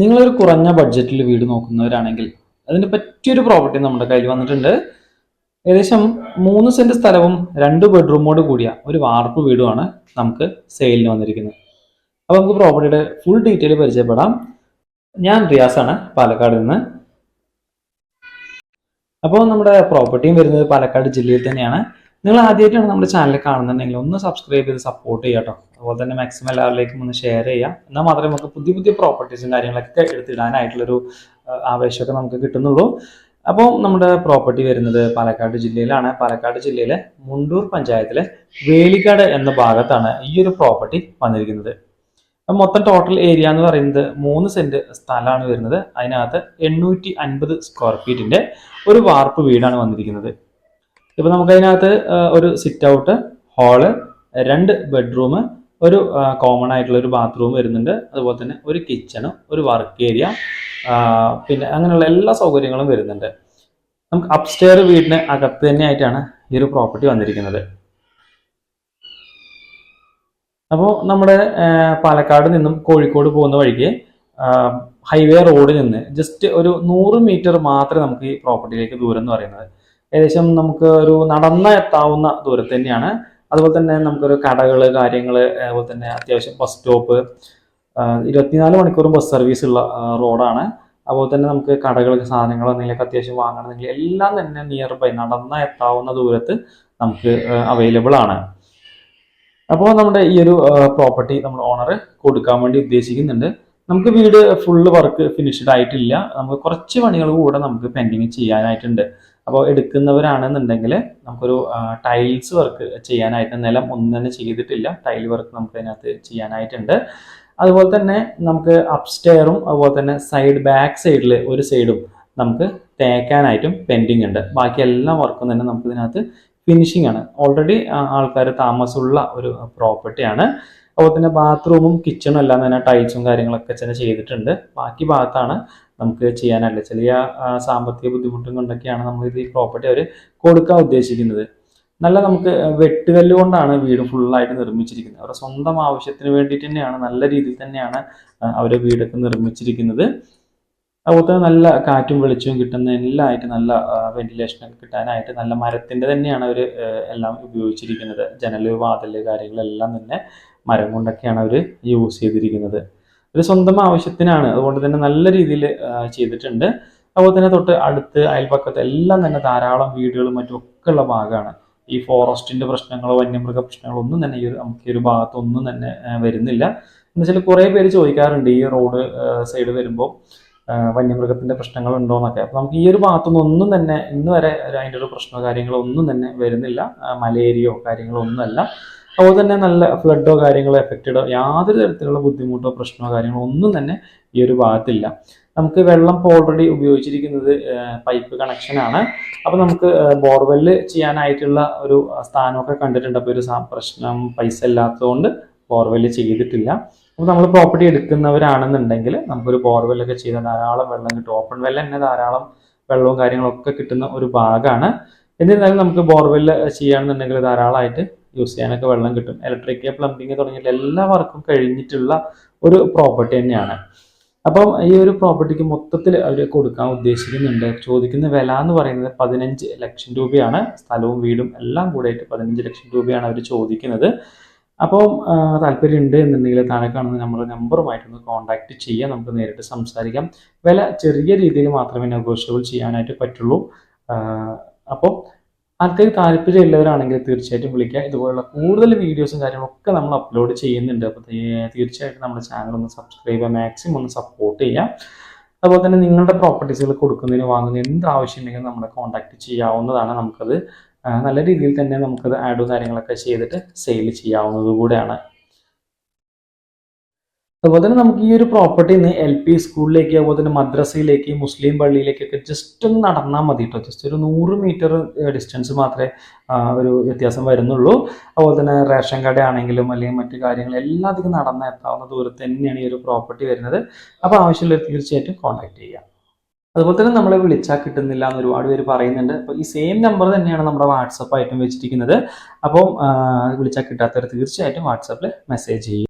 നിങ്ങളൊരു കുറഞ്ഞ ബഡ്ജറ്റിൽ വീട് നോക്കുന്നവരാണെങ്കിൽ അതിന് പറ്റിയൊരു പ്രോപ്പർട്ടി നമ്മുടെ കയ്യിൽ വന്നിട്ടുണ്ട്. ഏകദേശം മൂന്ന് സെന്റ് സ്ഥലവും രണ്ട് ബെഡ്റൂമോട് കൂടിയ ഒരു വാർപ്പ് വീടുമാണ് നമുക്ക് സെയിലിന് വന്നിരിക്കുന്നത്. അപ്പോൾ നമുക്ക് പ്രോപ്പർട്ടിയുടെ ഫുൾ ഡീറ്റെയിൽ പരിചയപ്പെടാം. ഞാൻ റിയാസാണ് പാലക്കാട് നിന്ന്. അപ്പോൾ നമ്മുടെ പ്രോപ്പർട്ടിയും വരുന്നത് പാലക്കാട് ജില്ലയിൽ തന്നെയാണ്. നിങ്ങൾ ആദ്യമായിട്ടാണ് നമ്മുടെ ചാനൽ കാണുന്നുണ്ടെങ്കിൽ ഒന്ന് സബ്സ്ക്രൈബ് ചെയ്ത് സപ്പോർട്ട് ചെയ്യാം കേട്ടോ അതുപോലെ തന്നെ മാക്സിമം എല്ലാവരിലേക്കും ഒന്ന് ഷെയർ ചെയ്യാം. എന്നാൽ മാത്രമേ നമുക്ക് പുതിയ പുതിയ പ്രോപ്പർട്ടീസും കാര്യങ്ങളൊക്കെ എടുത്തിടാനായിട്ടുള്ളൊരു ആവേശമൊക്കെ നമുക്ക് കിട്ടുന്നുള്ളൂ. അപ്പോൾ നമ്മുടെ പ്രോപ്പർട്ടി വരുന്നത് പാലക്കാട് ജില്ലയിലാണ്. പാലക്കാട് ജില്ലയിലെ മുണ്ടൂർ പഞ്ചായത്തിലെ വേലിക്കാട് എന്ന ഭാഗത്താണ് ഈ ഒരു പ്രോപ്പർട്ടി വന്നിരിക്കുന്നത്. അപ്പം മൊത്തം ടോട്ടൽ ഏരിയ എന്ന് പറയുന്നത് മൂന്ന് സെന്റ് സ്ഥലമാണ് വരുന്നത്. അതിനകത്ത് എണ്ണൂറ്റി അൻപത് സ്ക്വയർ ഫീറ്റിന്റെ ഒരു വാർപ്പ് വീടാണ് വന്നിരിക്കുന്നത്. ഇപ്പം നമുക്ക് അതിനകത്ത് ഒരു സിറ്റ് ഔട്ട് ഹാൾ രണ്ട് ബെഡ്റൂം ഒരു കോമൺ ആയിട്ടുള്ള ഒരു ബാത്റൂം വരുന്നുണ്ട്. അതുപോലെ തന്നെ ഒരു കിച്ചണും ഒരു വർക്ക് ഏരിയ പിന്നെ അങ്ങനെയുള്ള എല്ലാ സൗകര്യങ്ങളും വരുന്നുണ്ട്. നമുക്ക് അപ്സ്റ്റെയർ വീടിന് അകത്ത് തന്നെ ആയിട്ടാണ് ഈ ഒരു പ്രോപ്പർട്ടി വന്നിരിക്കുന്നത്. അപ്പോൾ നമ്മുടെ പാലക്കാട് നിന്നും കോഴിക്കോട് പോകുന്ന വഴിക്ക് ഹൈവേ റോഡിൽ നിന്ന് ജസ്റ്റ് ഒരു നൂറ് മീറ്റർ മാത്രമേ നമുക്ക് ഈ പ്രോപ്പർട്ടിയിലേക്ക് ദൂരം എന്ന് പറയുന്നത്. ഏകദേശം നമുക്ക് ഒരു നടന്ന എത്താവുന്ന ദൂരത്ത് തന്നെയാണ് അതുപോലെ തന്നെ നമുക്കൊരു കടകൾ കാര്യങ്ങൾ അതുപോലെ തന്നെ അത്യാവശ്യം ബസ് സ്റ്റോപ്പ് ഇരുപത്തിനാല് മണിക്കൂറും ബസ് സർവീസ് ഉള്ള റോഡാണ്. അതുപോലെ തന്നെ നമുക്ക് കടകൾ സാധനങ്ങൾ എന്തെങ്കിലുമൊക്കെ അത്യാവശ്യം വാങ്ങണമെങ്കിൽ എല്ലാം തന്നെ നിയർ ബൈ നടന്ന എത്താവുന്ന ദൂരത്ത് നമുക്ക് അവൈലബിൾ ആണ്. അപ്പോൾ നമ്മുടെ ഈ ഒരു പ്രോപ്പർട്ടി നമ്മൾ ഓണർ കൊടുക്കാൻ വേണ്ടി ഉദ്ദേശിക്കുന്നുണ്ട്. നമുക്ക് വീട് ഫുള്ള് വർക്ക് ഫിനിഷ്ഡ് ആയിട്ടില്ല. നമുക്ക് കുറച്ച് പണികൾ കൂടെ നമുക്ക് പെൻഡിങ് ചെയ്യാനായിട്ടുണ്ട്. അപ്പോൾ എടുക്കുന്നവരാണെന്നുണ്ടെങ്കിൽ നമുക്കൊരു ടൈൽസ് വർക്ക് ചെയ്യാനായിട്ട് നിലം ഒന്നും തന്നെ ചെയ്തിട്ടില്ല. ടൈൽ വർക്ക് നമുക്ക് അതിനകത്ത് ചെയ്യാനായിട്ടുണ്ട്. അതുപോലെ തന്നെ നമുക്ക് അപ്സ്റ്റെയറും അതുപോലെ തന്നെ സൈഡ് ബാക്ക് സൈഡിൽ ഒരു സൈഡും നമുക്ക് തേക്കാനായിട്ടും പെൻഡിങ് ഉണ്ട്. ബാക്കി എല്ലാ വർക്കും തന്നെ നമുക്ക് ഇതിനകത്ത് ഫിനിഷിംഗ് ആണ് ഓൾറെഡി ആൾക്കാർ താമസമുള്ള ഒരു പ്രോപ്പർട്ടിയാണ് അതുപോലെ തന്നെ ബാത്റൂമും കിച്ചണും എല്ലാം തന്നെ ടൈൽസും കാര്യങ്ങളൊക്കെ തന്നെ ചെയ്തിട്ടുണ്ട്. ബാക്കി ഭാഗത്താണ് നമുക്ക് ചെയ്യാനായിട്ട് ചെറിയ സാമ്പത്തിക ബുദ്ധിമുട്ടും കൊണ്ടൊക്കെയാണ് നമ്മൾ ഇത് ഈ പ്രോപ്പർട്ടി അവർ കൊടുക്കാൻ ഉദ്ദേശിക്കുന്നത്. നല്ല നമുക്ക് വെട്ടുകല്ല് കൊണ്ടാണ് വീട് ഫുള്ളായിട്ട് നിർമ്മിച്ചിരിക്കുന്നത്. അവരുടെ സ്വന്തം ആവശ്യത്തിന് വേണ്ടിയിട്ട് തന്നെയാണ് നല്ല രീതിയിൽ തന്നെയാണ് അവർ വീടൊക്കെ നിർമ്മിച്ചിരിക്കുന്നത്. അതുപോലെ തന്നെ നല്ല കാറ്റും വെളിച്ചവും കിട്ടുന്ന എല്ലാമായിട്ട് നല്ല വെന്റിലേഷൻ ഒക്കെ കിട്ടാനായിട്ട് നല്ല മരത്തിന്റെ തന്നെയാണ് അവർ എല്ലാം ഉപയോഗിച്ചിരിക്കുന്നത്. ജനൽ വാതിൽ കാര്യങ്ങളെല്ലാം തന്നെ മരം കൊണ്ടൊക്കെയാണ് അവർ യൂസ് ചെയ്തിരിക്കുന്നത്. ഒരു സ്വന്തം ആവശ്യത്തിനാണ്. അതുകൊണ്ട് തന്നെ നല്ല രീതിയിൽ ചെയ്തിട്ടുണ്ട്. അതുപോലെ തന്നെ തൊട്ട് അടുത്ത് അയൽപക്കത്ത് എല്ലാം തന്നെ ധാരാളം വീടുകളും മറ്റും ഒക്കെ ഉള്ള ഭാഗമാണ്. ഈ ഫോറസ്റ്റിന്റെ പ്രശ്നങ്ങളോ വന്യമൃഗ പ്രശ്നങ്ങളോ ഒന്നും തന്നെ ഈ ഒരു നമുക്ക് ഈ ഒരു ഭാഗത്തൊന്നും തന്നെ വരുന്നില്ല. എന്ന് വെച്ചാൽ കുറേ പേര് ചോദിക്കാറുണ്ട് ഈ റോഡ് സൈഡ് വരുമ്പോൾ വന്യമൃഗത്തിന്റെ പ്രശ്നങ്ങൾ ഉണ്ടോ എന്നൊക്കെ അപ്പൊ നമുക്ക് ഈ ഒരു ഭാഗത്തുനിന്ന് ഒന്നും തന്നെ ഇന്ന് വരെ അതിന്റെ ഒരു പ്രശ്നമോ കാര്യങ്ങളോ ഒന്നും തന്നെ വരുന്നില്ല. മലേരിയോ കാര്യങ്ങളോ ഒന്നുമല്ല അതുപോലെ തന്നെ നല്ല ഫ്ലഡോ കാര്യങ്ങളോ എഫക്റ്റഡോ യാതൊരു തരത്തിലുള്ള ബുദ്ധിമുട്ടോ പ്രശ്നമോ കാര്യങ്ങളോ ഒന്നും തന്നെ ഈ ഒരു ഭാഗത്തില്ല. നമുക്ക് വെള്ളം ഇപ്പോൾ ഓൾറെഡി ഉപയോഗിച്ചിരിക്കുന്നത് പൈപ്പ് കണക്ഷനാണ് അപ്പോൾ നമുക്ക് ബോർവെല്ല് ചെയ്യാനായിട്ടുള്ള ഒരു സ്ഥാനമൊക്കെ കണ്ടിട്ടുണ്ട്. അപ്പോൾ ഒരു പ്രശ്നം പൈസ ഇല്ലാത്തതുകൊണ്ട് ബോർവെല്ല് ചെയ്തിട്ടില്ല. അപ്പോൾ നമ്മൾ പ്രോപ്പർട്ടി എടുക്കുന്നവരാണെന്നുണ്ടെങ്കിൽ നമുക്കൊരു ബോർവെല്ലൊക്കെ ചെയ്താൽ ധാരാളം വെള്ളം കിട്ടും. ഓപ്പൺ വെല്ല് തന്നെ ധാരാളം വെള്ളവും കാര്യങ്ങളൊക്കെ കിട്ടുന്ന ഒരു ഭാഗമാണ്. എന്നിരുന്നാലും നമുക്ക് ബോർവെല്ല് ചെയ്യുകയാണെന്നുണ്ടെങ്കിൽ ധാരാളമായിട്ട് യൂസ് ചെയ്യാനൊക്കെ വെള്ളം കിട്ടും. ഇലക്ട്രിക് പ്ലംബിങ് തുടങ്ങിയ എല്ലാ വർക്കും കഴിഞ്ഞിട്ടുള്ള ഒരു പ്രോപ്പർട്ടി തന്നെയാണ്. അപ്പം ഈ ഒരു പ്രോപ്പർട്ടിക്ക് മൊത്തത്തിൽ അവർ കൊടുക്കാൻ ഉദ്ദേശിക്കുന്നുണ്ട്. ചോദിക്കുന്ന വില എന്ന് പറയുന്നത് പതിനഞ്ച് ലക്ഷം രൂപയാണ്. സ്ഥലവും വീടും എല്ലാം കൂടെയായിട്ട് പതിനഞ്ച് ലക്ഷം രൂപയാണ് അവർ ചോദിക്കുന്നത്. അപ്പോൾ താല്പര്യമുണ്ട് എന്നുണ്ടെങ്കിൽ താഴെ കാണുന്ന നമ്മുടെ നമ്പറുമായിട്ടൊന്ന് കോൺടാക്റ്റ് ചെയ്യാം. നമുക്ക് നേരിട്ട് സംസാരിക്കാം. വില ചെറിയ രീതിയിൽ മാത്രമേ നെഗോഷ്യബിൾ ചെയ്യാനായിട്ട് പറ്റുള്ളൂ. അപ്പോൾ ആൾക്കാർ താല്പര്യമുള്ളവരാണെങ്കിൽ തീർച്ചയായിട്ടും വിളിക്കുക. ഇതുപോലുള്ള കൂടുതൽ വീഡിയോസും കാര്യങ്ങളൊക്കെ നമ്മൾ അപ്ലോഡ് ചെയ്യുന്നുണ്ട്. അപ്പോൾ തീർച്ചയായിട്ടും നമ്മുടെ ചാനൽ ഒന്ന് സബ്സ്ക്രൈബ് ചെയ്യുക. മാക്സിമം ഒന്ന് സപ്പോർട്ട് ചെയ്യുക. അതുപോലെ തന്നെ നിങ്ങളുടെ പ്രോപ്പർട്ടീസുകൾ കൊടുക്കുന്നതിന് വാങ്ങുന്ന എന്ത് ആവശ്യം ഉണ്ടെങ്കിലും നമ്മളെ കോൺടാക്ട് ചെയ്യാവുന്നതാണ് നമുക്കത്. നല്ല രീതിയിൽ തന്നെ നമുക്കത് ആഡും കാര്യങ്ങളൊക്കെ ചെയ്തിട്ട് സെയിൽ ചെയ്യാവുന്നത് കൂടെയാണ് അതുപോലെ തന്നെ നമുക്ക് ഈ ഒരു പ്രോപ്പർട്ടി നിന്ന് എൽ പി സ്കൂളിലേക്ക് അതുപോലെ തന്നെ മദ്രസയിലേക്ക് മുസ്ലിം പള്ളിയിലേക്കൊക്കെ ജസ്റ്റ് ഒന്ന് നടന്നാൽ മതി കേട്ടോ ജസ്റ്റ് ഒരു നൂറ് മീറ്റർ ഡിസ്റ്റൻസ് മാത്രമേ ഒരു വ്യത്യാസം വരുന്നുള്ളൂ. അതുപോലെ തന്നെ റേഷൻ കട ആണെങ്കിലും അല്ലെങ്കിൽ മറ്റു കാര്യങ്ങൾ എല്ലാത്തിനും നടന്ന് എത്താവുന്ന ദൂരത്ത് തന്നെയാണ് ഈ ഒരു പ്രോപ്പർട്ടി വരുന്നത്. അപ്പോൾ ആവശ്യമുള്ളവർ തീർച്ചയായിട്ടും കോൺടാക്ട് ചെയ്യുക അതുപോലെ തന്നെ നമ്മളെ വിളിച്ചാൽ കിട്ടുന്നില്ല എന്ന് ഒരുപാട് പേര് പറയുന്നുണ്ട്. അപ്പോൾ ഈ സെയിം നമ്പർ തന്നെയാണ് നമ്മുടെ വാട്സപ്പ് ആയിട്ടും വെച്ചിരിക്കുന്നത്. അപ്പം വിളിച്ചാൽ കിട്ടാത്തവർ തീർച്ചയായിട്ടും വാട്സപ്പിൽ മെസ്സേജ് ചെയ്യും.